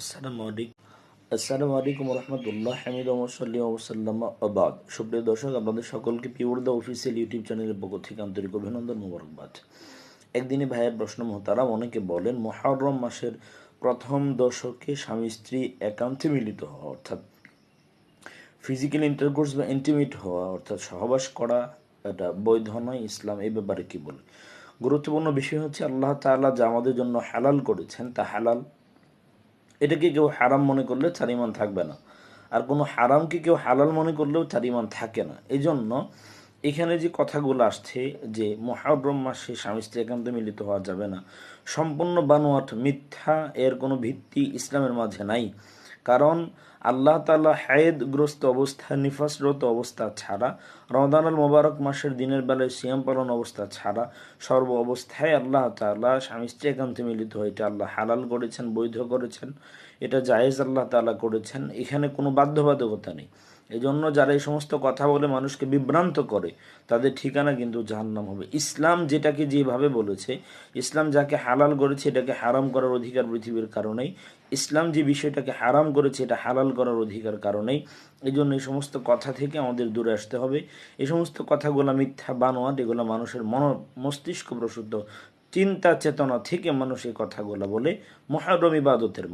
আসসালামু আলাইকুম। রহমতুল্লাহ হামিদ আবাদ সুপ্রিয় দর্শক, আপনাদের সকলকে অফিসিয়াল ইউটিউব চ্যানেলের পক্ষ থেকে আন্তরিক অভিনন্দন একদিনে ভাইয়ের প্রশ্ন অনেকে বলেন মাসের প্রথম দশকে স্বামী স্ত্রী একান্তে মিলিত হওয়া, অর্থাৎ ফিজিক্যাল ইন্টারকোর্স বা ইন্টিমেট হওয়া, অর্থাৎ সহবাস করা, এটা বৈধ নয়। ইসলাম এই ব্যাপারে কি বলে? গুরুত্বপূর্ণ বিষয় হচ্ছে, আল্লাহ তাআলা যা আমাদের জন্য হালাল করেছেন, তা হালাল এটাকে কেউ হারাম মনে করলে তার ইমান থাকবে না। আর কোনো হারামকে কেউ হালাল মনে করলেও তার ইমান থাকে না। এই জন্য এখানে যে কথাগুলো আসছে যে মহাব্রহ্ম মাসে স্বামী স্ত্রী একান্ত মিলিত হওয়া যাবে না। সম্পূর্ণ বানোয়াট মিথ্যা, এর কোনো ভিত্তি ইসলামের মাঝে নাই। কারণ আল্লাহ তালা হায়েদগ্রস্ত অবস্থা, নিফাসরত অবস্থা ছাড়া রমদান আল মোবারক মাসের দিনের বেলায় সিয়াম পালন অবস্থা ছাড়া সর্ব অবস্থায় আল্লাহ তালা স্বামী স্ত্রী একান্তে মিলিত হয়ে এটা আল্লাহ হালাল করেছেন, বৈধ করেছেন, এটা জায়েজ আল্লাহ তালা করেছেন, এখানে কোনো বাধ্যবাধকতা নেই। এই জন্য যারা এই সমস্ত কথা বলে মানুষকে বিভ্রান্ত করে, তাদের ঠিকানা কিন্তু জাহান্নাম হবে। ইসলাম যেটাকে যেভাবে বলেছে, ইসলাম যাকে হালাল করেছে এটাকে হারাম করার অধিকার পৃথিবীর কারণেই। ইসলাম যে বিষয়টাকে হারাম করেছে এটা হালাল করার অধিকার কারণেই। এই জন্য এই সমস্ত কথা থেকে আমাদের দূরে আসতে হবে। এই সমস্ত কথাগুলো মিথ্যা, বানোয়াট, এগুলো মানুষের মন, মস্তিষ্ক প্রসুদ্ধ চিন্তা, চেতনা থেকে মানুষ এই কথাগুলো বলে। মহারম ইবাদতের